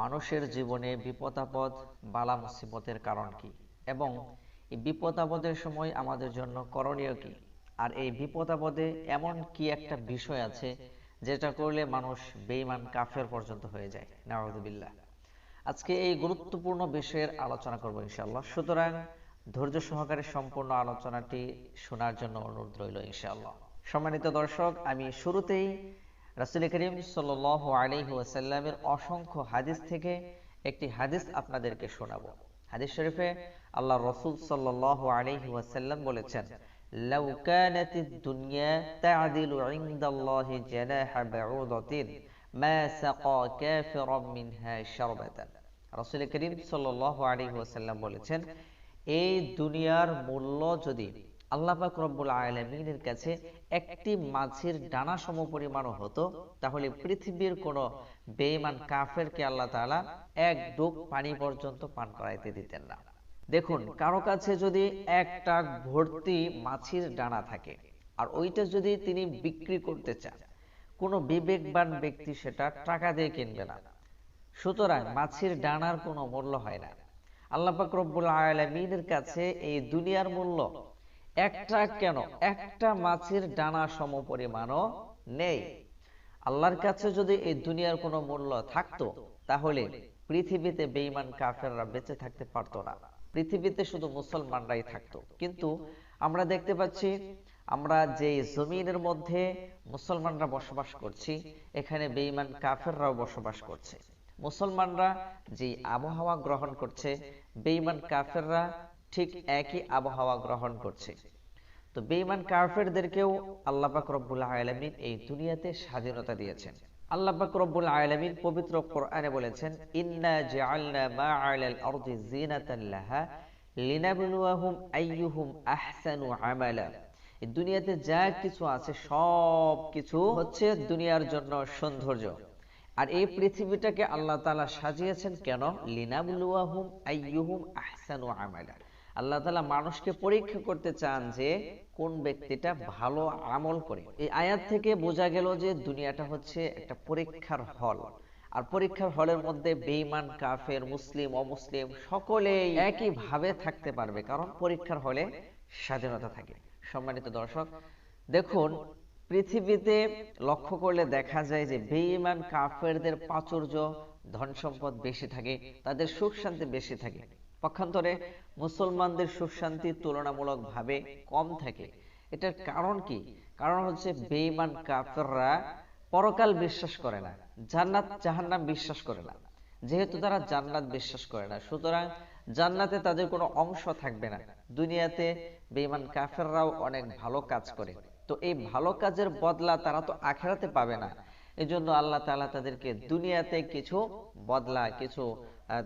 মানুষের জীবনে বিপদ আপদ বালা মুসিবতের কারণ কি? এবং এই বিপদ আপদের সময় আমাদের জন্য করণীয় কি? আর এই বিপদ আপদে এমন কি একটা বিষয় আছে যেটা করলে মানুষ বেঈমান কাফের পর্যন্ত হয়ে যায়? নাউযুবিল্লাহ আজকে এই গুরুত্বপূর্ণ বিষয়ের আলোচনা করব ইনশাআল্লাহ। সুতরাং ধৈর্য সহকারে সম্পূর্ণ আলোচনাটি শোনার জন্য অনুরোধ রইল ইনশাআল্লাহ। সম্মানিত দর্শক আমি শুরুতেই রাসুল করিম সাল আলহি ওয়াসাল্লামের অসংখ্য হাদিস থেকে একটি হাদিস আপনাদেরকে শোনাবো হাদিস শরীফে আল্লাহ রসুল সাল্লাহ আলহি ওয়াসাল্লাম বলেছেন لو كانت الدنيا تعدل عند الله جناح بعوضة ما سقى كافرا منها شربة রাসূল করিম সাল্লাল্লাহু আলাইহি ওয়াসাল্লাম বলেছেন এই দুনিয়ার মূল্য যদি আল্লাহ পাক রব্বুল আলামিনের কাছে একটি মাছের ডানা সমপরিমাণও হতো, তাহলে পৃথিবীর কোনো বেঈমান কাফেরকে আল্লাহ তাআলা এক ডুব পানি পর্যন্ত পান করাইতে দিতেন না। দেখুন, কারও কাছে যদি একটা ভর্তি মাছের ডানা থাকে, আর ওইটা যদি তিনি বিক্রি করতে চান, কোনো বিবেকবান ব্যক্তি সেটা টাকা দিয়ে কিনবে না। সুতরাং মাছের ডানার কোনো মূল্য হয় না। আল্লাহ পাক রব্বুল আলামিনের কাছে এই দুনিয়ার মূল্য একটা কেন? একটা মাছের ডানা সম পরিমাণও নেই। আল্লাহর কাছে যদি এই দুনিয়ার কোনো মূল্য থাকতো, তাহলে পৃথিবীতে বেঈমান কাফেররা বেঁচে থাকতে পারতো না। পৃথিবীতে শুধু মুসলমানরাই থাকতো। কিন্তু আমরা দেখতে পাচ্ছি, আমরা যে জমিনের মধ্যে মুসলমানরা বসবাস করছি, এখানে বেঈমান কাফেররাও বসবাস করছে। মুসলমানরা যে আবহাওয়া গ্রহণ করছে, বেঈমান কাফেররা ঠিক একই আবহাওয়া গ্রহণ করছে। তো বেঈমান কাফেরদেরকেও আল্লাহ পাক রব্বুল আলামিন এই দুনিয়াতে স্বাধীনতা দিয়েছেন। আল্লাহ পাক রব্বুল আলামিন পবিত্র কোরআনে বলেছেন, ইন্না জাআলনা মা আলাল আরদি জিনাতান লাহা লিনাবলুয়াহুম আইয়ুহুম আহসানু আমালা। এই দুনিয়াতে যা কিছু আছে, সব কিছু হচ্ছে দুনিয়ার জন্য সৌন্দর্য। আর এই পৃথিবীটাকে আল্লাহ তাআলা সাজিয়েছেন কেন? লিনাবলুয়াহুম আইয়ুহুম আহসানু আমালা। আল্লাহ তালা মানুষকে পরীক্ষা করতে চান যে কোন ব্যক্তিটা ভালো আমল করে। এই আয়াত থেকে বোঝা গেল যে দুনিয়াটা হচ্ছে একটা পরীক্ষার হল। আর পরীক্ষার হলের মধ্যে বেইমান কাফের, মুসলিম, অমুসলিম সকলেই একই ভাবে থাকতে পারবে, কারণ পরীক্ষার হলে স্বাধীনতা থাকে। সম্মানিত দর্শক, দেখুন, পৃথিবীতে লক্ষ্য করলে দেখা যায় যে বেইমান কাফেরদের প্রাচুর্য ধন সম্পদ বেশি থাকে, তাদের সুখ শান্তি বেশি থাকে। পক্ষান্তরে মুসলমানদের সুখ শান্তি তুলনামূলকভাবে কম থাকে। এটার কারণ কি? কারণ হচ্ছে বেঈমান কাফেররা পরকাল বিশ্বাস করে না, জান্নাত জাহান্নাম বিশ্বাস করে না। যেহেতু তারা জান্নাত বিশ্বাস করে না, সুতরাং জান্নাতে তাদের কোনো অংশ থাকবে না। দুনিয়াতে বেঈমান কাফেররাও অনেক ভালো কাজ করে। তো এই ভালো কাজের বদলা তারা তো আখেরাতে পাবে না। এজন্য আল্লাহ তাআলা তাদেরকে দুনিয়াতে কিছু বদলা, কিছু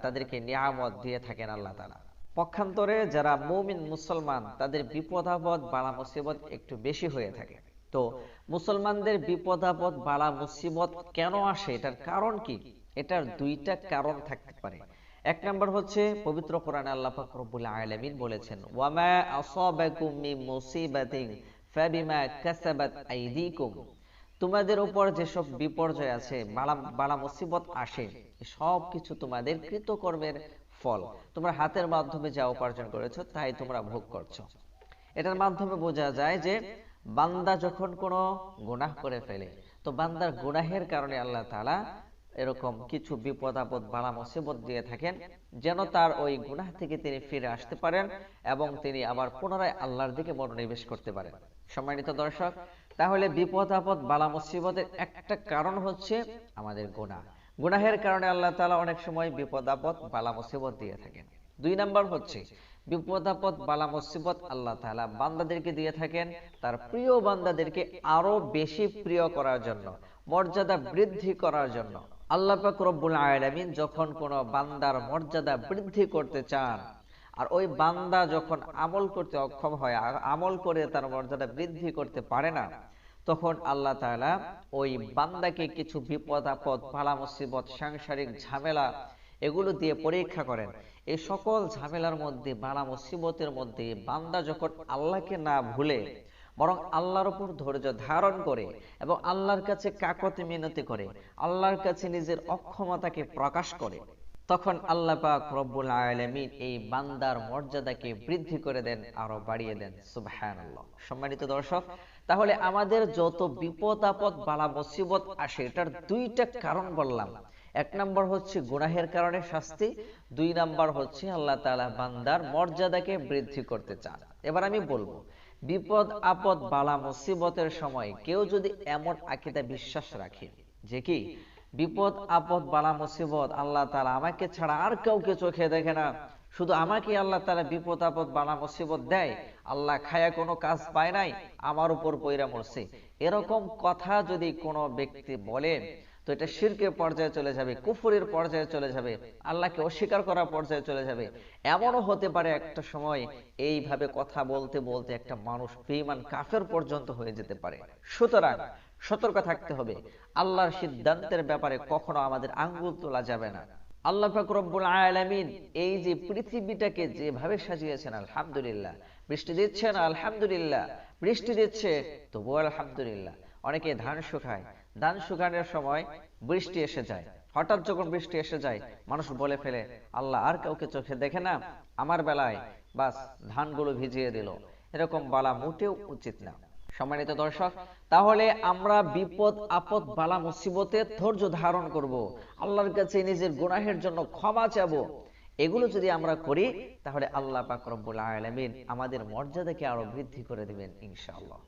তাদেরকে নিয়ামত দিয়ে থাকেন আল্লাহ তাআলা। পক্ষান্তরে যারা মুমিন মুসলমান, তাদের বিপদ আপদ বালা মুসিবত একটু বেশি হয়ে থাকে। তো মুসলমানদের বিপদ আপদ বালা মুসিবত কেন আসে? এটার কারণ কি? এটার দুইটা কারণ থাকতে পারে। এক নম্বর হচ্ছে, পবিত্র কোরআনে আল্লাহ রব্বুল আলামিন বলেছেন, ওয়ামা আসাবাকুম মিন মুসিবাতিন ফাবিমা কাসাবাত আইদিকুম। তোমাদের উপর যেসব বিপর্যয় আছে বালা বালা মুসিবত আসে সব কিছু তোমাদের কৃতকর্মের ফল। তোমরা হাতের মাধ্যমে যা উপার্জন করেছ তাই তোমরা ভোগ করছ। এটার মাধ্যমে বোঝা যায় যে বান্দা যখন কোনো গুনাহ করে ফেলে তো বান্দার গুনাহের কারণে আল্লাহ তাআলা এরকম কিছু বিপদ আপদ বালা মুসিবত দিয়ে থাকেন যেন তার ওই গুনাহ থেকে তিনি ফিরে আসতে পারেন এবং তিনি আবার পুনরায় আল্লাহর দিকে মনোনিবেশ করতে পারেন। সম্মানিত দর্শক তাহলে বিপদ, আপদ, বালা, মুসিবতের একটা কারণ হচ্ছে আমাদের গুনাহ। গুনাহের কারণে আল্লাহ তাআলা অনেক সময় বিপদ, আপদ, বালা, মুসিবত দিয়ে থাকেন। দুই নাম্বার হচ্ছে, বিপদ, আপদ, বালা, মুসিবত আল্লাহ তাআলা বান্দাদেরকে দিয়ে থাকেন। তার প্রিয় বান্দাদেরকে আরও বেশি প্রিয় করার জন্য, মর্যাদা বৃদ্ধি করার জন্য। আল্লাহ পাক রব্বুল আলামিন যখন কোন বান্দার মর্যাদা বৃদ্ধি করতে চান আর ওই বান্দা যখন আমল করতে অক্ষম হয় আমল করে তার মর্যাদা বৃদ্ধি করতে পারে না, তখন আল্লাহ তাআলা ওই বান্দাকে কিছু বিপদ, আপদ পালা মুসিবত, সাংসারিক ঝামেলা এগুলো দিয়ে পরীক্ষা করেন। এই সকল ঝামেলার মধ্যে, বালা, মুসিবতের মধ্যে বান্দা যখন আল্লাহকে না ভুলে, বরং আল্লাহর উপর ধৈর্য ধারণ করে এবং আল্লাহর কাছে কাকতি মিনতি করে, আল্লাহর কাছে নিজের অক্ষমতাকে প্রকাশ করে তখন আল্লাহ পাক রব্বুল আলামিন এই বান্দার মর্যাদাকে বৃদ্ধি করে দেন, আরও বাড়িয়ে দেন। সুবহানাল্লাহ। সম্মানিত দর্শক, তাহলে আমাদের যত বিপদ আপদ, বালা মুসিবত আসে, এটার দুইটা কারণ বললাম। এক নম্বর হচ্ছে গুনাহের কারণে শাস্তি, দুই নাম্বার হচ্ছে আল্লাহ তাআলা বান্দার মর্যাদাকে বৃদ্ধি করতে চান। এবার আমি বলব, বিপদ আপদ, বালা মুসিবতের সময় কেউ যদি এমন আকিদা বিশ্বাস রাখে, যে কি বিপদ, আপদ, বালা, মুসিবত, আল্লাহ তাআলা আমাকে ছাড়া আর কাউকে চোখে দেখে না। শুধু আমাকে আল্লাহ তাআলা বিপদ, আপদ, বালা, মুসিবত দেয়। আল্লাহ খায়া কোনো কাজ পায় নাই, আমার উপর পইরা মরছে। এরকম কথা যদি কোনো ব্যক্তি বলে, তো এটা শিরকের পর্যায়ে চলে যাবে, কুফুরের পর্যায়ে চলে যাবে, আল্লাহকে অস্বীকার করার পর্যায়ে চলে যাবে। এমনও হতে পারে একটা সময় এইভাবে কথা বলতে বলতে একটা মানুষ বেঈমান, কাফের পর্যন্ত হয়ে যেতে পারে। সুতরাং সতর্ক থাকতে হবে। আল্লাহর সিদ্ধান্তের ব্যাপারে কখনো আমাদের আঙ্গুল তোলা যাবে না। আল্লাহ পাক রব্বুল আলামিন এই যে পৃথিবীটাকে যেভাবে সাজিয়েছেন, আলহামদুলিল্লাহ। বৃষ্টি দিচ্ছেন, আলহামদুলিল্লাহ। বৃষ্টি দিচ্ছে, তবুও আলহামদুলিল্লাহ। অনেকে ধান শুকায়। ধান শুকানোর সময় বৃষ্টি এসে যায়। হঠাৎ যখন বৃষ্টি এসে যায়, মানুষ বলে ফেলে, আল্লাহ আর কাউকে চোখে দেখে না। আমার বেলায় বাস ধানগুলো ভিজিয়ে দিল। এরকম বলা মোটেও উচিত না। সম্মানিত দর্শক, তাহলে আমরা বিপদ, আপদ, বালা, মুসিবতে ধৈর্য ধারণ করব। আল্লাহর কাছে নিজের গুনাহের জন্য ক্ষমা চাবো। এগুলো যদি আমরা করি, তাহলে আল্লাহ পাক রব্বুল আলামিন আমাদের মর্যাদাকে আরও বৃদ্ধি করে দিবেন, ইনশাআল্লাহ।